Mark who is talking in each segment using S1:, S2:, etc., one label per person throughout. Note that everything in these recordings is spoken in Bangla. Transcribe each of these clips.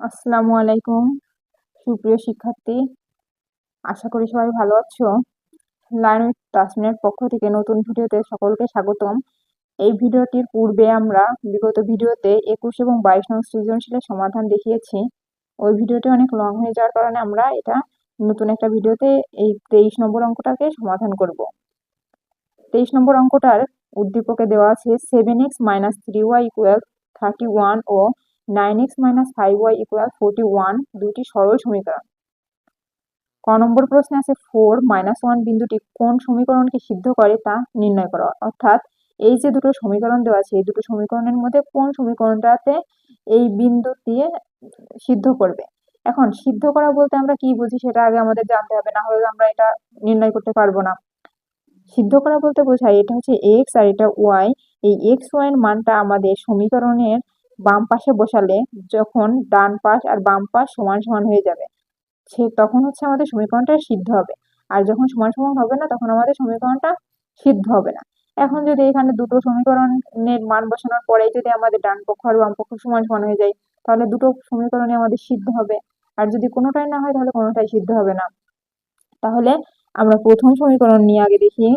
S1: আসসালামু আলাইকুম। সুপ্রিয় শিক্ষার্থী, আশা করি সবাই ভালো আছো। লার্ন উইথ তাসমিনের পক্ষ থেকে নতুন ভিডিওতে সকলকে স্বাগতম। এই ভিডিওটির পূর্বে আমরা বিগত ভিডিওতে একুশ এবং বাইশ নং সৃজনশীলের সমাধান দেখিয়েছি। ওই ভিডিওটি অনেক লং হয়ে যাওয়ার কারণে আমরা এটা নতুন একটা ভিডিওতে এই তেইশ নম্বর অঙ্কটাকে সমাধান করব। তেইশ নম্বর অঙ্কটার উদ্দীপকে দেওয়া আছে seven x minus three y equal thirty one ও nine x minus five y equal forty one দুইটি সরল সমীকরণ। ক নম্বর প্রশ্নে আছে ফোর মাইনাস ওয়ান বিন্দুটি কোন সমীকরণকে সিদ্ধ করে তা নির্ণয় করো। অর্থাৎ এই যে দুটো সমীকরণ দেওয়া আছে, এই দুটো সমীকরণের মধ্যে কোন সমীকরণটাতে এই বিন্দু দিয়ে সিদ্ধ করবে? এখন সিদ্ধ করা বলতে আমরা কি বুঝি সেটা আগে আমাদের জানতে হবে, না হলে আমরা এটা নির্ণয় করতে পারব না। সিদ্ধ করা বলতে বোঝায় এটা হচ্ছে এক্স আর এটা ওয়াই এই এক্স ওয়াই এর মানটা আমাদের সমীকরণের বাম পাশে বসালে যখন ডান পাশ আর বাম পাশ সমান সমান হয়ে যাবে, সে তখন হচ্ছে আমাদের সমীকরণটা সিদ্ধ হবে। আর যখন সমান সমান হবে না, তখন আমাদের সমীকরণটা সিদ্ধ হবে না। এখন যদি এখানে দুটো সমীকরণের মান বসানোর পরে যদি আমাদের ডান পক্ষ আর বাম পক্ষ সমান সমান হয়ে যায়, তাহলে দুটো সমীকরণে আমাদের সিদ্ধ হবে। আর যদি কোনোটাই না হয়, তাহলে কোনোটাই সিদ্ধ হবে না। তাহলে আমরা প্রথম সমীকরণ নিয়ে আগে দেখি।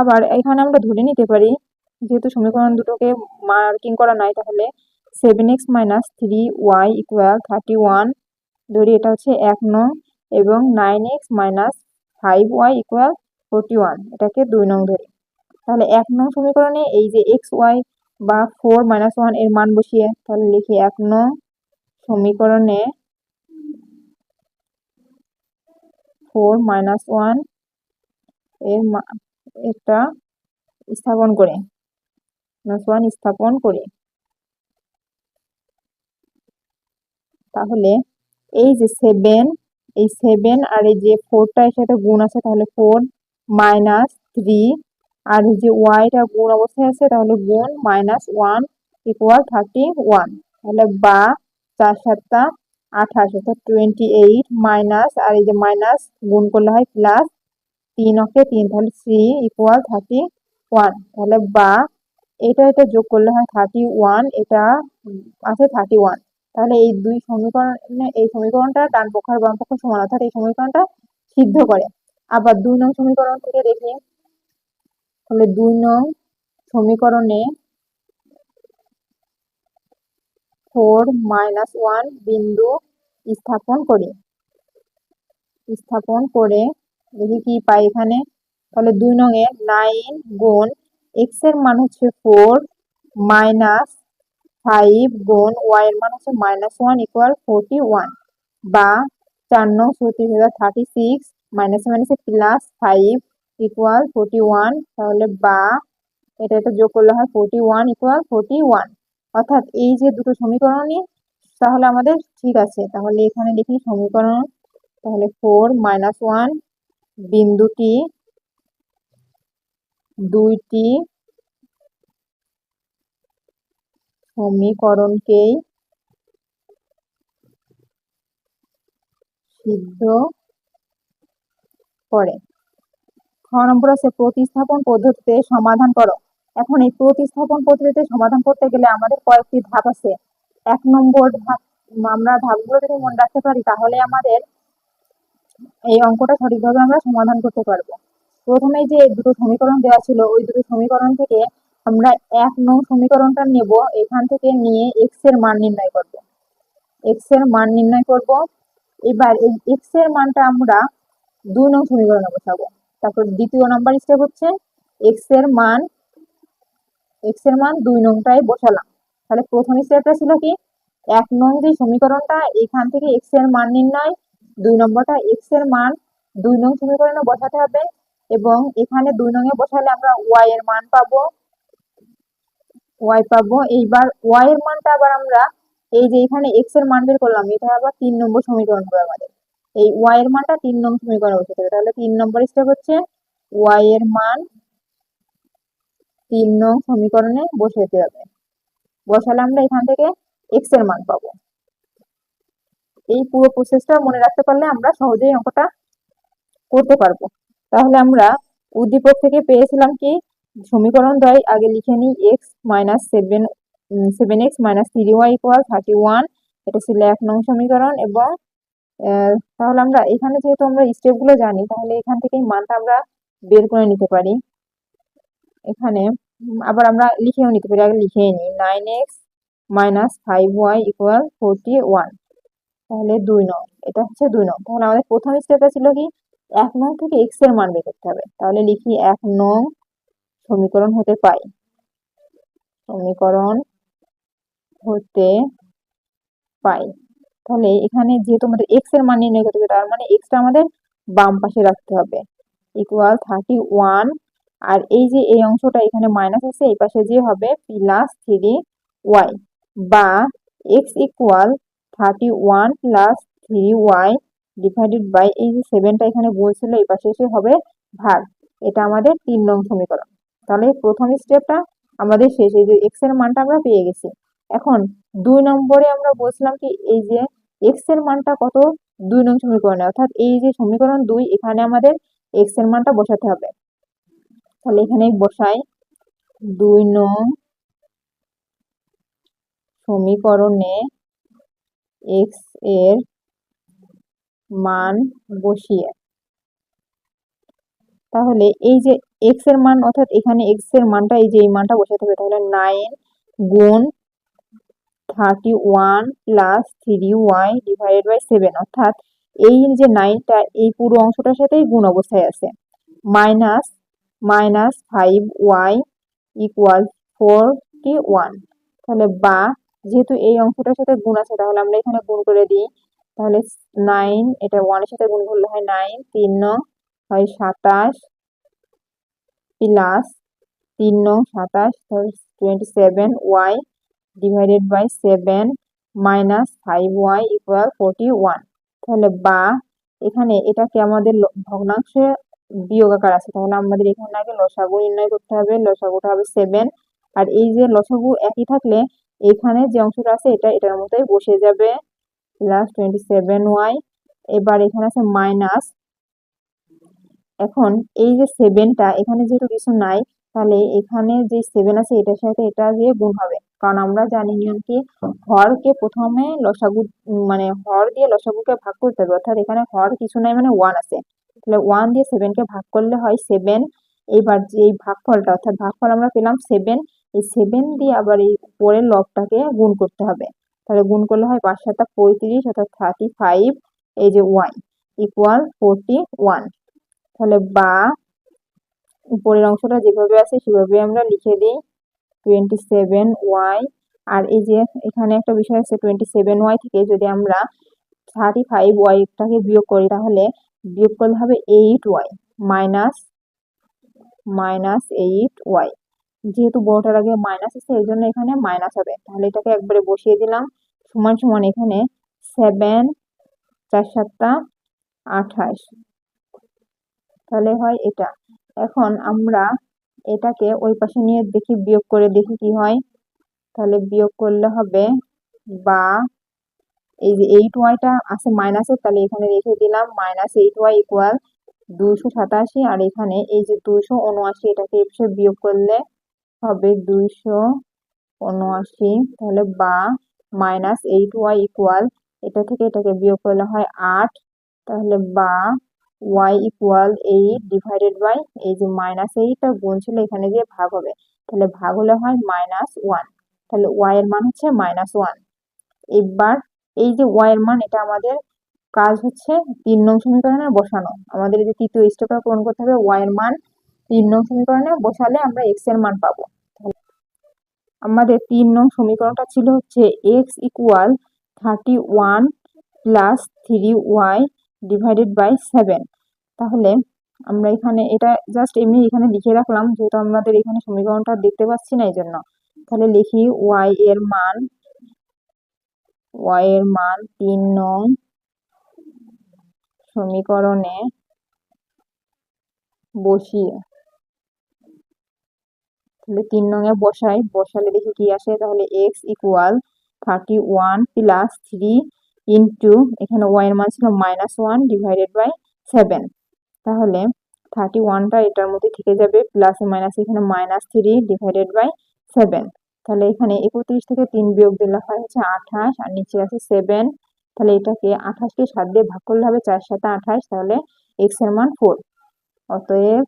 S1: আবার এখানে আমরা ধরে নিতে পারি যেহেতু সমীকরণ দুটোকে মার্কিং করা নাই, তাহলে seven x minus three y equal thirty one ধরি এটা হচ্ছে এক নং, এবং nine x minus five y equal forty one এটাকে দুই নং ধরি। তাহলে এক নং সমীকরণে এই যে এক্স ওয়াই বা ফোর মাইনাস ওয়ানের মান বসিয়ে, তাহলে লিখি এক নং সমীকরণে ফোর মাইনাস ওয়ানের এটা স্থাপন করে। ওয়ান স্থাপন করি। তাহলে এই যে সেভেন এই সেভেন আর এই যে ফোরটা এর সাথে গুণ আছে, তাহলে ফোর মাইনাস থ্রি আর এই যে ওয়াইটা গুণ অবস্থায় আছে, তাহলে গুণ minus one equal thirty one তাহলে বা চার সাতটা আঠাশ, অর্থাৎ টোয়েন্টি এইট মাইনাস আর এই যে মাইনাস গুণ করলে হয় প্লাস তিন অকে তিন, তাহলে থ্রি ইকুয়াল থার্টি ওয়ান তাহলে বা এটা এটা যোগ করলে হয় থার্টি ওয়ান এটা আছে থার্টি ওয়ান তাহলে এই দুই সমীকরণে এই সমীকরণটা ডান পক্ষ আর বাম পক্ষ সমান, অর্থাৎ এই সমীকরণটা সিদ্ধ করে। আবার দুই নং সমীকরণ থেকে দেখি। তাহলে দুই নং সমীকরণে ফোর মাইনাস ওয়ান বিন্দু স্থাপন করি। স্থাপন করে দেখি কি পাই এখানে। তাহলে দুই নং এ নাইন গুণ এক্সের মান হচ্ছে ফোর মাইনাস ফাইভ গুণ ওয়াই এর মান হচ্ছে minus one equal forty one বা চার নং চৌত্রিশ হাজার থার্টি সিক্স মাইনাস মাইনাসে plus five equal forty one তাহলে বা এটা এটা যোগ করলে হয় forty one equal forty one অর্থাৎ এই যে দুটো সমীকরণই তাহলে আমাদের ঠিক আছে। তাহলে এখানে দেখি সমীকরণ, তাহলে ফোর মাইনাস ওয়ান বিন্দুটি দুইটি সমীকরণকেই সিদ্ধ করে। খ নম্বর আছে, প্রতিস্থাপন পদ্ধতিতে সমাধান করো। এখন এই প্রতিস্থাপন পদ্ধতিতে সমাধান করতে গেলে আমাদের কয়েকটি ধাপ আছে। এক নম্বর ধাপ, আমরা ধাপগুলো যদি মনে রাখতে পারি, তাহলে আমাদের এই অঙ্কটা সঠিকভাবে আমরা সমাধান করতে পারব। প্রথমে যে দুটো সমীকরণ দেওয়া ছিল, ওই দুটো সমীকরণ থেকে আমরা এক নং সমীকরণটা নেব। এখান থেকে নিয়ে এক্সের মান নির্ণয় করব। এক্সের মান নির্ণয় করব। এবার এই এক্সের মানটা আমরা দুই নং সমীকরণে বসাবো। তারপর দ্বিতীয় নাম্বার স্টেপ হচ্ছে এক্সের মান এক্সের মান দুই নংটাই বসালাম। তাহলে প্রথম স্টেপটা ছিল কি? এক নং যে সমীকরণটা, এখান থেকে এক্সের মান নির্ণয়, দুই নম্বরটা এক্সের মান, দুই নং সমীকরণে বসাতে হবে। এবং এখানে দুই নং এ বসালে আমরা ওয়াই এর মান পাবো। ওয়াই পাবো। এইবার ওয়াই এর মানটা আবার আমরা এই যে এখানে এক্সের মান বের করলাম, এটা আবার তিন নম্বর সমীকরণ হবে আমাদের। এই ওয়াই এর মানটা তিন নং সমীকরণে বসাতে হবে তাহলে তিন নম্বর স্টেপ হচ্ছে ওয়াই এর মান তিন নং সমীকরণে বসাতে হবে। বসালে আমরা এখান থেকে এক্সের মান পাবো। এই পুরো প্রসেসটা মনে রাখতে পারলে আমরা সহজেই অঙ্কটা করতে পারব। তাহলে আমরা উদ্দীপক থেকে পেয়েছিলাম কি? সমীকরণ দ্বয় আগে লিখে নিই x minus seven seven x minus three y equal thirty one এটা ছিল এক নং সমীকরণ এবং তাহলে আমরা এখানে যেহেতু আমরা স্টেপগুলো জানি, তাহলে এখান থেকেই মানটা আমরা বের করে নিতে পারি। এখানে আবার আমরা লিখেও নিতে পারি, আগে লিখে নিই nine x minus five y equal forty one তাহলে দুই নং, এটা হচ্ছে দুই নং। তাহলে আমাদের প্রথম স্টেপটা ছিল কি? এক নং থেকে এক্সের মান বের করতে হবে। তাহলে লিখি এক নং সমীকরণ হতে পাই সমীকরণ হতে পাই তাহলে এখানে যেহেতু আমাদের এক্সের মান নির্ণয় করতে হবে, তার মানে এক্সটা আমাদের বাম পাশে রাখতে হবে। ইকুয়াল থার্টি ওয়ান আর এই যে এই অংশটা এখানে মাইনাস আছে, এই পাশে যে হবে প্লাস থ্রি ওয়াই বা x equal thirty one plus three y divided by এই যে সেভেনটা এখানে বলছিল, এই পাশে এসে হবে ভাগ। এটা আমাদের তিন নং সমীকরণ। তাহলে প্রথম স্টেপটা আমাদের শেষ। এই যে এক্সের মানটা আমরা পেয়ে গেছি। এখন দুই নম্বরে আমরা বলছিলাম কি, এই যে এক্সের মানটা কত? দুই নং সমীকরণে। অর্থাৎ এই যে সমীকরণ দুই, এখানে আমাদের এক্সের মানটা বসাতে হবে। তাহলে এখানে বসাই দুই নং সমীকরণে এক্সের মান বসিয়ে। তাহলে এই যে এক্সের মান, অর্থাৎ এখানে এক্সের মানটা, এই যে এই মানটা বসাতে হবে, তাহলে নাইন গুণ thirty one plus three y divided by seven অর্থাৎ এই যে নাইনটা এই পুরো অংশটার সাথেই গুণ অবস্থায় আছে। Minus minus five y equal forty one তাহলে বা, যেহেতু এই অংশটার সাথে গুণ আছে, তাহলে আমরা এখানে গুণ করে দিই তাহলে নাইন এটা ওয়ানের সাথে গুণ করলে হয় নাইন তিন নং হয় সাতাশ প্লাস তিন নং সাতাশ twenty seven y divided by seven minus five y equal forty one তাহলে বা, এখানে এটাকে আমাদের ভগ্নাংশে বিয়োগ আকার আছে, তাহলে আমাদের এখানে আগে লসাগু নির্ণয় করতে হবে, লসাগুটা হবে সেভেন আর এই যে লসাগু একই থাকলে এখানে যে অংশটা আছে এটা এটার মতোই বসে যাবে। প্লাস টোয়েন্টি সেভেন ওয়াই এবার এখানে আছে মাইনাস এখন এই যে সেভেনটা এখানে যেহেতু কিছু নাই, তাহলে এখানে যে সেভেন আছে, এটার সাথে এটা দিয়ে গুণ হবে। কারণ আমরা জানি নিয়ম হরকে প্রথমে লসাগু মানে হর দিয়ে লসাগুকে ভাগ করতে হবে। অর্থাৎ এখানে হর কিছু নাই মানে ওয়ান আছে। তাহলে ওয়ান দিয়ে সেভেনকে ভাগ করলে হয় সেভেন এবার যে এই ভাগফলটা, অর্থাৎ ভাগফল আমরা পেলাম সেভেন এই সেভেন দিয়ে আবার এই পরের লবটাকে গুণ করতে হবে। তাহলে গুণ করলে হয় পাঁচ সাতটা পঁয়ত্রিশ অর্থাৎ থার্টি ফাইভ এই যে ওয়াই ইকুয়াল ফোরটি ওয়ান তাহলে বা উপরের অংশটা যেভাবে আছে সেভাবে আমরা লিখে দিই টোয়েন্টি সেভেন ওয়াই আর এই যে এখানে একটা বিষয় আছে টোয়েন্টি সেভেন ওয়াই থেকে যদি আমরা থার্টি ফাইভ ওয়াইটাকে বিয়োগ করি তাহলে বিয়োগ করলে হবে eight y minus minus eight y যেহেতু বড়টার আগে মাইনাস আছে এই জন্য এখানে মাইনাস হবে। তাহলে এটাকে একবারে বসিয়ে দিলাম। সমান সমান এখানে সেভেন চার সাতটা, আঠাশ। তাহলে হয় এটা। এখন আমরা এটাকে ওই পাশে নিয়ে দেখি, বিয়োগ করে দেখি কি হয়। তাহলে বিয়োগ করলে হবে বা এই যে এইট ওয়াইটা আছে মাইনাসে তাহলে এখানে রেখে দিলাম। মাইনাস এইট ওয়াই ইকুয়াল দুশো সাতাশি, আর এখানে এই যে দুশো উনআশি, এটাকে বিয়োগ করলে হবে দুইশো উনআশি। তাহলে বা মাইনাস এইট ওয়াই ইকুয়াল, এটা থেকে এটাকে বিয়োগ করলে হয় আট। তাহলে বা y equal eight divided by এই যে মাইনাস এইট আর গুণ ছিল, এখানে দিয়ে ভাগ হবে। তাহলে ভাগ হলে হয় মাইনাস ওয়ান। তাহলে ওয়াই এর মান হচ্ছে মাইনাস ওয়ান। এবার এই যে ওয়াই এর মান, এটা আমাদের কাজ হচ্ছে তিন নং সমীকরণে বসানো। আমাদের এই যে তৃতীয় স্টেপটা পূরণ করতে হবে, ওয়াই এর মান তিন নং সমীকরণে বসালে আমরা এক্সের মান পাবো। আমাদের তিন নং সমীকরণটা ছিল হচ্ছে x equal thirty one plus three y divided by seven তাহলে আমরা এখানে এটা জাস্ট এমনি এখানে লিখে রাখলাম, যেহেতু আমাদের এখানে সমীকরণটা দেখতে পাচ্ছি না এই জন্য তাহলে লিখি ওয়াই এর মান ওয়াই এর মান তিন নং সমীকরণে বসিয়ে। তাহলে তিন নঙে বসাই। বসালে দেখি কি আসে? তাহলে x equal thirty one plus three into এখানে ওয়াই এর মান ছিল minus one divided by seven তাহলে থার্টি ওয়ানটা এটার মধ্যে থেকে যাবে প্লাস মাইনাস এখানে minus three divided by seven তাহলে এখানে একত্রিশ থেকে তিন বিয়োগ দিলে হয় হচ্ছে আঠাশ, আর নিচে আছে সেভেন তাহলে এটাকে আঠাশকে সাত দিয়ে ভাগ করলে হবে চার সাথে আঠাশ, তাহলে এক্সের মান ফোর অতএব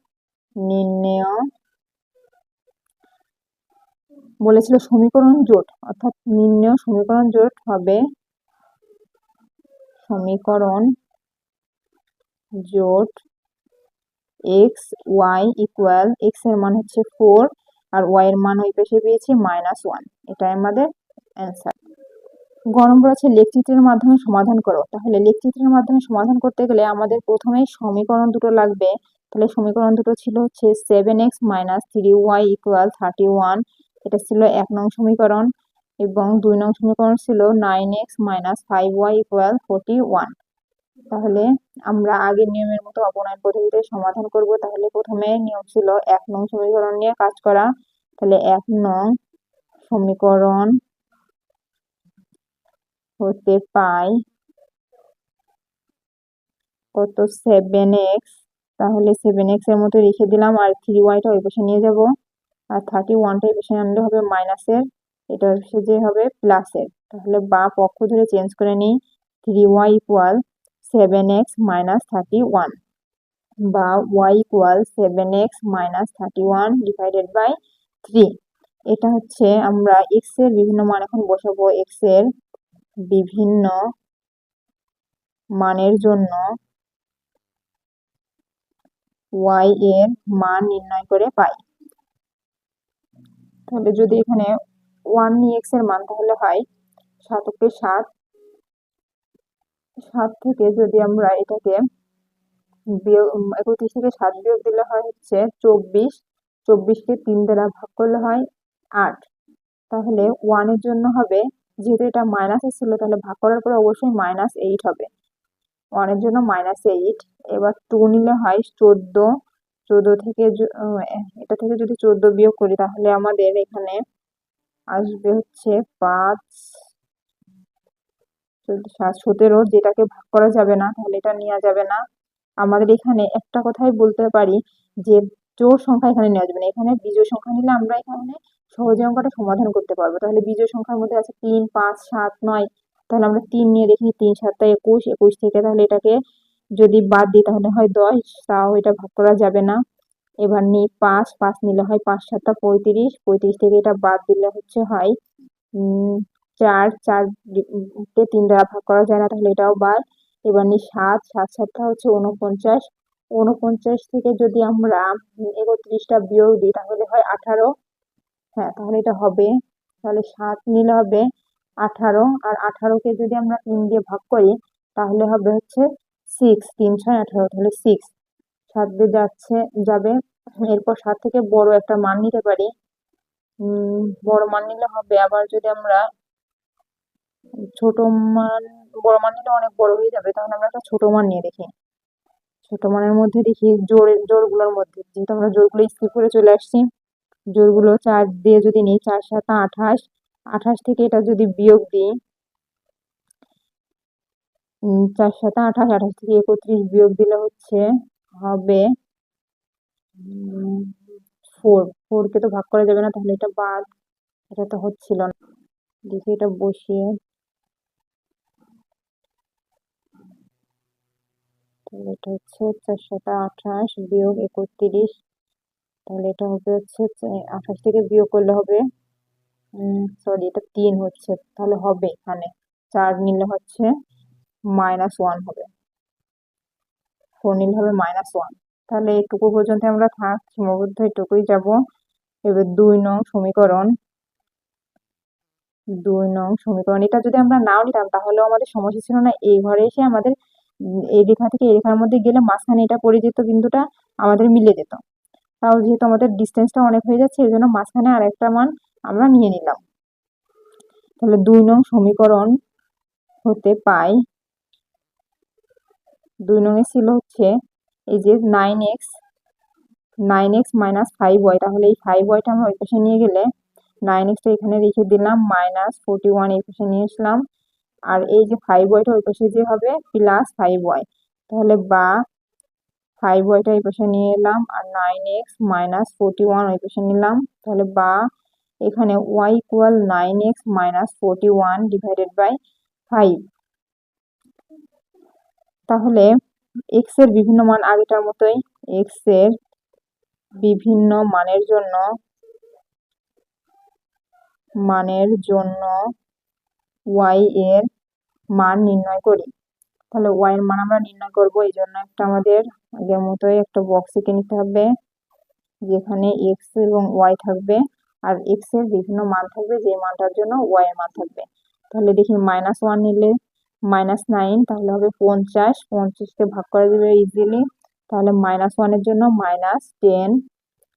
S1: নির্ণেয় বলেছিল সমীকরণ জোট, অর্থাৎ নির্ণেয় সমীকরণ জোট হবে সমীকরণ জোট এক্স ওয়াই ইকুয়াল এক্সের মান হচ্ছে ফোর আর ওয়াই এর মান ওই পেশে পেয়েছি মাইনাস ওয়ান এটাই আমাদের অ্যান্সার গরম আছে, লেখচিত্রের মাধ্যমে সমাধান করো। তাহলে লেখচিত্রের মাধ্যমে সমাধান করতে গেলে আমাদের প্রথমেই সমীকরণ দুটো লাগবে। তাহলে সমীকরণ দুটো ছিল হচ্ছে seven x minus three y equal thirty one এটা ছিল এক নং সমীকরণ এবং দুই নং সমীকরণ ছিল nine x minus five y equal forty one তাহলে আমরা আগের নিয়মের মতো অপনয়ন পদ্ধতিতে সমাধান করব। তাহলে প্রথমে নিয়ম ছিল এক নং সমীকরণ নিয়ে কাজ করা। তাহলে এক নং সমীকরণ হতে পাই কত সেভেন এক্স তাহলে সেভেন এক্সের মতো রেখে দিলাম আর থ্রি ওয়াইটা ওই পাশে নিয়ে যাব। আর থার্টি ওয়ানটা এই আনলে হবে মাইনাসের এটা হচ্ছে যে হবে প্লাসের তাহলে বা পক্ষ ধরে চেঞ্জ করে নিই three y equal seven x minus thirty one বা y equal seven x minus thirty one divided by three এটা হচ্ছে আমরা এক্সের বিভিন্ন মান এখন বসাবো। এক্সের বিভিন্ন মানের জন্য ওয়াই এর মান নির্ণয় করে পাই। তাহলে যদি এখানে ওয়ান এক্সের মান তাহলে হয় সাতকে সাত। সাত থেকে যদি আমরা এটাকে একত্রিশ থেকে সাত বিয়োগ দিলে হয় হচ্ছে চব্বিশ। চব্বিশকে তিন দ্বারা ভাগ করলে হয় আট। তাহলে ওয়ানের জন্য হবে, যেহেতু এটা মাইনাসে ছিল, তাহলে ভাগ করার পরে অবশ্যই মাইনাস এইট হবে। ওয়ানের জন্য মাইনাস এইট এবার টু নিলে হয় চোদ্দ। চোদ্দ থেকে এটা থেকে যদি চোদ্দ বিয়োগ করি তাহলে আমাদের এখানে আসবে হচ্ছে পাঁচ সাত, সতেরো যেটাকে ভাগ করা যাবে না, তাহলে এটা নেওয়া যাবে না। আমাদের এখানে একটা কথাই বলতে পারি যে জোর সংখ্যা এখানে নেওয়া যাবে না। এখানে বিজোড় সংখ্যা নিলে আমরা এখানে সহজে অঙ্কটা সমাধান করতে পারব। তাহলে বিজোড় সংখ্যার মধ্যে আছে তিন, পাঁচ, সাত, নয়, তাহলে আমরা তিন নিয়ে দেখি, তিন সাতটা একুশ একুশ থেকে তাহলে এটাকে যদি বাদ দিই তাহলে হয় দশ, তাও এটা ভাগ করা যাবে না। এবার নিই পাঁচ পাঁচ নিলে হয় পাঁচ সাতটা পঁয়ত্রিশ পঁয়ত্রিশ থেকে এটা বাদ দিলে হচ্ছে হয় চার চার তিন দ্বারা ভাগ করা যায় না, তাহলে এটাও বাদ। এবার নিই সাত সাত সাতটা হচ্ছে উনপঞ্চাশ উনপঞ্চাশ থেকে যদি আমরা একত্রিশটা বিয়োগ দিই তাহলে হয় আঠারো। হ্যাঁ তাহলে এটা হবে, তাহলে সাত নিলে হবে আঠারো। আর আঠারোকে যদি আমরা তিন দিয়ে ভাগ করি তাহলে হবে হচ্ছে সিক্স তিন, ছয়, আঠারো, তাহলে সিক্স সাত দিয়ে যাচ্ছে, যাবে। এরপর সাত থেকে বড় একটা মান নিতে পারি। বড় মান নিলে হবে। আবার যদি আমরা ছোট মান, বড় মান নিলে অনেক বড় হয়ে যাবে। তাহলে আমরা একটা ছোট মান নিয়ে দেখি। ছোট মানের মধ্যে দেখি জোরের, জোরগুলোর মধ্যে। যেহেতু আমরা জোরগুলো স্কিপ করে চলে আসছি, জোরগুলো চার দিয়ে যদি নিই, চার, সাত, আঠাশ। আঠাশ থেকে এটা যদি বিয়োগ দিই চার সাত আঠাশ আঠাশ থেকে একত্রিশ বিয়োগ দিলে হচ্ছে হবে ফোর ফোরকে তো ভাগ করা যাবে না, তাহলে এটা বাদ। এটা তো হচ্ছিল না। দেখি এটা বসিয়ে। তাহলে এটা হচ্ছে চারশোটা আঠাশ বিয়োগ একত্রিশ। তাহলে এটা হবে হচ্ছে আঠাশ থেকে বিয়োগ করলে হবে সরি এটা তিন হচ্ছে। তাহলে হবে এখানে। চার নিলে হচ্ছে মাইনাস ওয়ান হবে। ফোর নিলে হবে মাইনাস ওয়ান তাহলে এটুকু পর্যন্ত আমরা থাক সীমাবদ্ধ এটুকুই যাব। এবার দুই নং সমীকরণ। দুই নং সমীকরণ। এটা যদি আমরা নাও নিতাম, তাহলেও আমাদের সমস্যা ছিল না। এই ঘরে এসে আমাদের এই রেখা থেকে এই রেখার মধ্যে গেলে মাঝখানে এটা পড়ে যেত বিন্দুটা আমাদের মিলে যেত। তাও যেহেতু আমাদের ডিস্টেন্সটা অনেক হয়ে যাচ্ছে এই জন্য মাঝখানে আর একটা মান আমরা নিয়ে নিলাম। তাহলে দুই নং সমীকরণ হতে পাই দুই নঙে ছিল হচ্ছে এই যে nine x nine x minus five y তাহলে এই ফাইভ ওয়াইটা আমরা ওই পাশে নিয়ে গেলে নাইন এক্সটা এখানে রেখে দিলাম মাইনাস ফোরটি ওয়ান এই পাশে নিয়ে আসলাম আর এই যে ফাইভ ওয়াইটা ওই পাশে যে হবে প্লাস ফাইভ ওয়াই তাহলে বা ফাইভ ওয়াইটা এই পাশে নিয়ে এলাম আর nine x minus forty one ওই পাশে নিলাম, তাহলে বা এখানে y equal nine x minus forty one divided by five তাহলে এক্সের বিভিন্ন মান আগেটার মতোই এক্সের বিভিন্ন মানের জন্য মানের জন্য ওয়াই এর মান নির্ণয় করি। তাহলে ওয়াই এর মান আমরা নির্ণয় করব, এই জন্য একটা আমাদের আগের মতোই একটা বক্স এঁকে নিতে হবে, যেখানে এক্স এবং ওয়াই থাকবে, আর এক্সের বিভিন্ন মান থাকবে যে মানটার জন্য ওয়াই এর মান থাকবে। তাহলে দেখি মাইনাস ওয়ান নিলে মাইনাস নাইন তাহলে হবে পঞ্চাশ। পঞ্চাশকে ভাগ করা যাবে ইজিলি তাহলে মাইনাস ওয়ানের জন্য মাইনাস টেন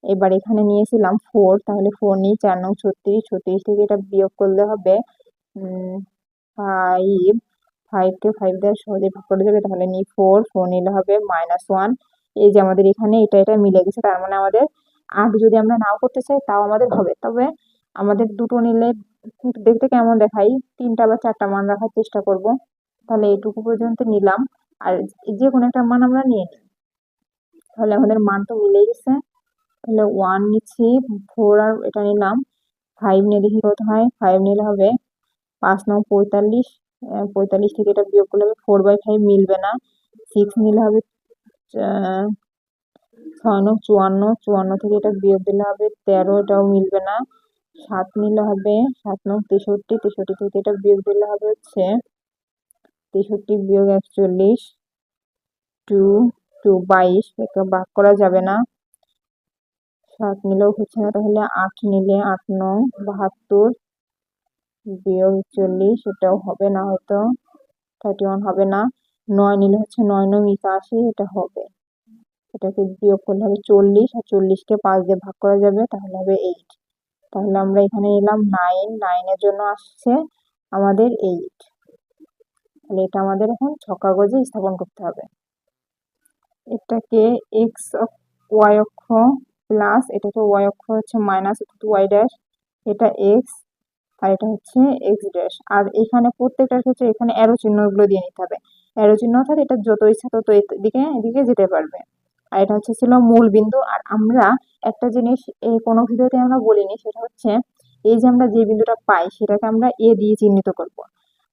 S1: এবার এখানে নিয়েছিলাম ফোর তাহলে ফোর নিই চার নং ছত্রিশ ছত্রিশ থেকে এটা বিয়োগ করলে হবে ফাইভ ফাইভকে ফাইভ দিয়ে সহজে ভাগ করা যাবে, তাহলে নিই ফোর ফোর নিলে হবে মাইনাস ওয়ান এই যে আমাদের এখানে এটা এটা মিলে গেছে, তার মানে আমাদের আট যদি আমরা নাও করতে চাই, তাও আমাদের হবে। তবে আমাদের দুটো নিলে, দেখতে কেমন দেখাই, তিনটা বা চারটা মান রাখার চেষ্টা করব। তাহলে এইটুকু পর্যন্ত নিলাম। আর যে কোনো একটা মান আমরা নিয়ে নিই। তাহলে আমাদের মান তো মিলে গেছে। তাহলে ওয়ান নিচ্ছি ফোর আর এটা নিলাম। ফাইভ নিয়ে দেখি কত হয়? ফাইভ নিলে হবে পাঁচ, নং, পঁয়তাল্লিশ। পঁয়তাল্লিশ থেকে এটা বিয়োগ করলে হবে ফোর বাই ফাইভ মিলবে না। সিক্স নিলে হবে ছয়, নং, চুয়ান্ন। চুয়ান্ন থেকে এটা বিয়োগ দিলে হবে তেরো, এটাও মিলবে না। সাত নিলে হবে, সাত, নং, তেষট্টি। তেষট্টি থেকে এটা বিয়োগ দিলে হবে হচ্ছে তেষট্টি বিয়োগ একচল্লিশ, টু টু বাইশ এটা ভাগ করা যাবে না। সাত নিলেও হচ্ছে না, তাহলে আট নিলে আট নং বাহাত্তর বিয়োগ চল্লিশ এটাও হবে না হয়তো। থার্টি ওয়ান হবে না। নয় নিলে হচ্ছে নয় নং একাশি এটা হবে। এটাকে বিয়োগ করলে হবে চল্লিশ, আর চল্লিশকে পাঁচ দিয়ে ভাগ করা যাবে, তাহলে হবে এইট তাহলে আমরা এখানে এলাম নাইন নাইনের জন্য আসছে আমাদের এইট তাহলে এটা আমাদের এখন ছ কাগজে স্থাপন করতে হবে। এটাকে এক্স ওয়াই অক্ষ প্লাস এটাকে ওয়াই অক্ষ হচ্ছে মাইনাস ওয়াই ড্যাশ এটা এক্স আর এটা হচ্ছে এক্স ড্যাশ আর এখানে প্রত্যেকটার ক্ষেত্রে এখানে অ্যারো চিহ্নগুলো দিয়ে নিতে হবে। অ্যারো চিহ্ন অর্থাৎ এটা যত ইচ্ছা তত এদিকে এদিকে যেতে পারবে। আর এটা হচ্ছে ছিল মূল বিন্দু। আর আমরা একটা জিনিস এই কোনো ভিডিওতে আমরা বলিনি, সেটা হচ্ছে এই যে আমরা যে বিন্দুটা পাই, সেটাকে আমরা এ দিয়ে চিহ্নিত করব।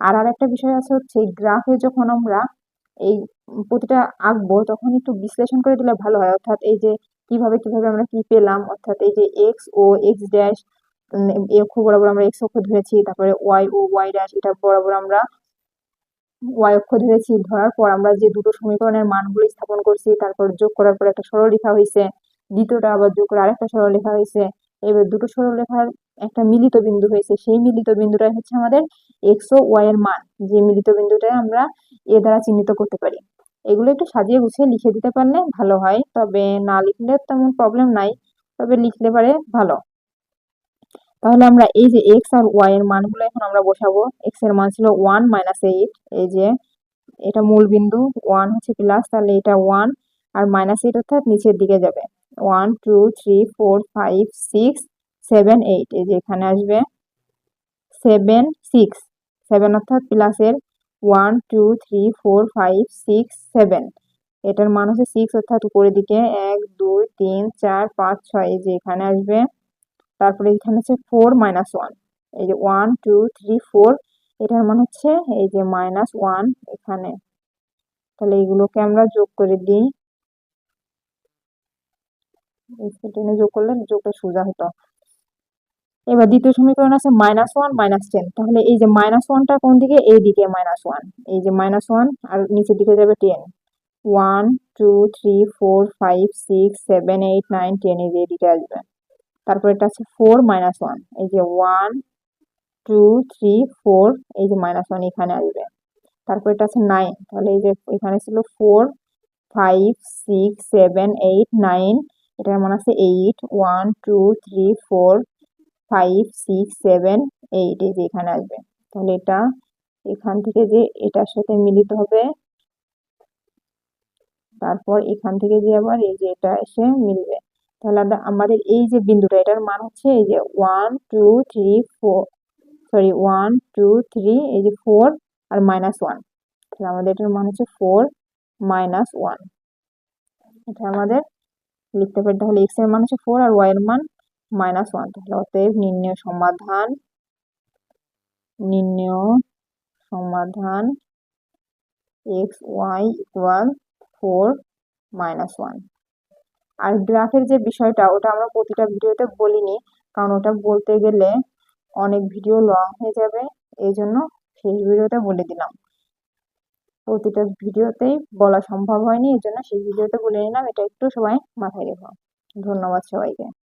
S1: আর আর একটা বিষয় আছে হচ্ছে গ্রাফে যখন আমরা এই প্রতিটা আঁকবো, তখন একটু বিশ্লেষণ করে দিলে ভালো হয়। অর্থাৎ এই যে কীভাবে কীভাবে আমরা কি পেলাম, অর্থাৎ এই যে এক্স ও এক্স ড্যাশ অক্ষ বরাবর আমরা এক্স অক্ষ ধরেছি, তারপরে ওয়াই ও ওয়াই ড্যাশ এটা বরাবর আমরা ওয়াই অক্ষ ধরেছি। ধরার পর আমরা যে দুটো সমীকরণের মানগুলো স্থাপন করছি, তারপর যোগ করার পর একটা সরলরেখা হয়েছে দ্বিতীয়টা আবার যোগ করে আরেকটা সরলরেখা হয়েছে এবার দুটো সরলরেখার একটা মিলিত বিন্দু হয়েছে। সেই মিলিত বিন্দুটাই হচ্ছে আমাদের এক্স ও ওয়াই এর মান। যে মিলিত বিন্দুটাই আমরা এ দ্বারা চিহ্নিত করতে পারি। এগুলো একটু সাজিয়ে গুছিয়ে লিখে দিতে পারলে ভালো হয়। তবে না লিখলে তেমন প্রবলেম নাই। তবে লিখলে পারে ভালো। তাহলে আমরা এই যে এক্স আর ওয়াই এর মানগুলো এখন আমরা বসাবো। এক্সের মান ছিল ওয়ান মাইনাস এইট এই যে এটা মূল বিন্দু। ওয়ান হচ্ছে প্লাস তাহলে এটা ওয়ান আর মাইনাস এইট অর্থাৎ নিচের দিকে যাবে। One two three four five six seven eight এই যে এখানে আসবে। সেভেন সিক্স সেভেন অর্থাৎ প্লাসের one two three four five six seven এটার মান হচ্ছে সিক্স অর্থাৎ উপরের দিকে এক, দুই, তিন, চার, পাঁচ, ছয়, এই যে এখানে আসবে। তারপরে এখানে হচ্ছে ফোর মাইনাস ওয়ান এই যে ওয়ান টু থ্রি ফোর এটার মান হচ্ছে এই যে মাইনাস ওয়ান এখানে। তাহলে এগুলোকে আমরা যোগ করে দিই। যোগ করলে যোগটা সোজা হতো। এবার দ্বিতীয় সমীকরণ আছে মাইনাস ওয়ান মাইনাস টেন তাহলে এই যে মাইনাস ওয়ানটা কোন দিকে? এই দিকে মাইনাস ওয়ান এই যে মাইনাস ওয়ান আর নিচের দিকে যাবে ten one two three four five six seven eight nine ten এই যে এদিকে আসবে। তারপর এটা আছে ফোর মাইনাস ওয়ান এই যে ওয়ান টু থ্রি ফোর এই যে মাইনাস ওয়ান এখানে আসবে। তারপর এটা আছে নাইন তাহলে এই যে এখানে ছিল four five six seven eight nine এটার মনে আছে eight one two three four five six seven eight এই যে এখানে আসবে। তাহলে এটা এখান থেকে যে এটার সাথে মিলিত হবে, তারপর এখান থেকে যে আবার এই যে এটা এসে মিলবে। তাহলে আমাদের এই যে বিন্দুটা, এটার মান হচ্ছে এই যে one two three four sorry one two three এই যে ফোর আর মাইনাস ওয়ান তাহলে আমাদের এটার মান হচ্ছে ফোর মাইনাস ওয়ান এটা আমাদের লিখতে পারি তাহলে এক্সের মান হচ্ছে ফোর আর ওয়াই এর মান মাইনাস ওয়ান তাহলে অতএব নির্ণয় সমাধান নির্ণয় সমাধান x y equal four minus one. আর গ্রাফের যে বিষয়টা, ওটা আমরা প্রতিটা ভিডিওতে বলিনি, কারণ ওটা বলতে গেলে অনেক ভিডিও লং হয়ে যাবে এই জন্য শেষ ভিডিওতে বলে দিলাম। প্রতিটা ভিডিওতেই বলা সম্ভব হয়নি এই জন্য সেই ভিডিওতে বলে নিলাম, এটা একটু সবাই মাথায় রেখো। ধন্যবাদ সবাইকে।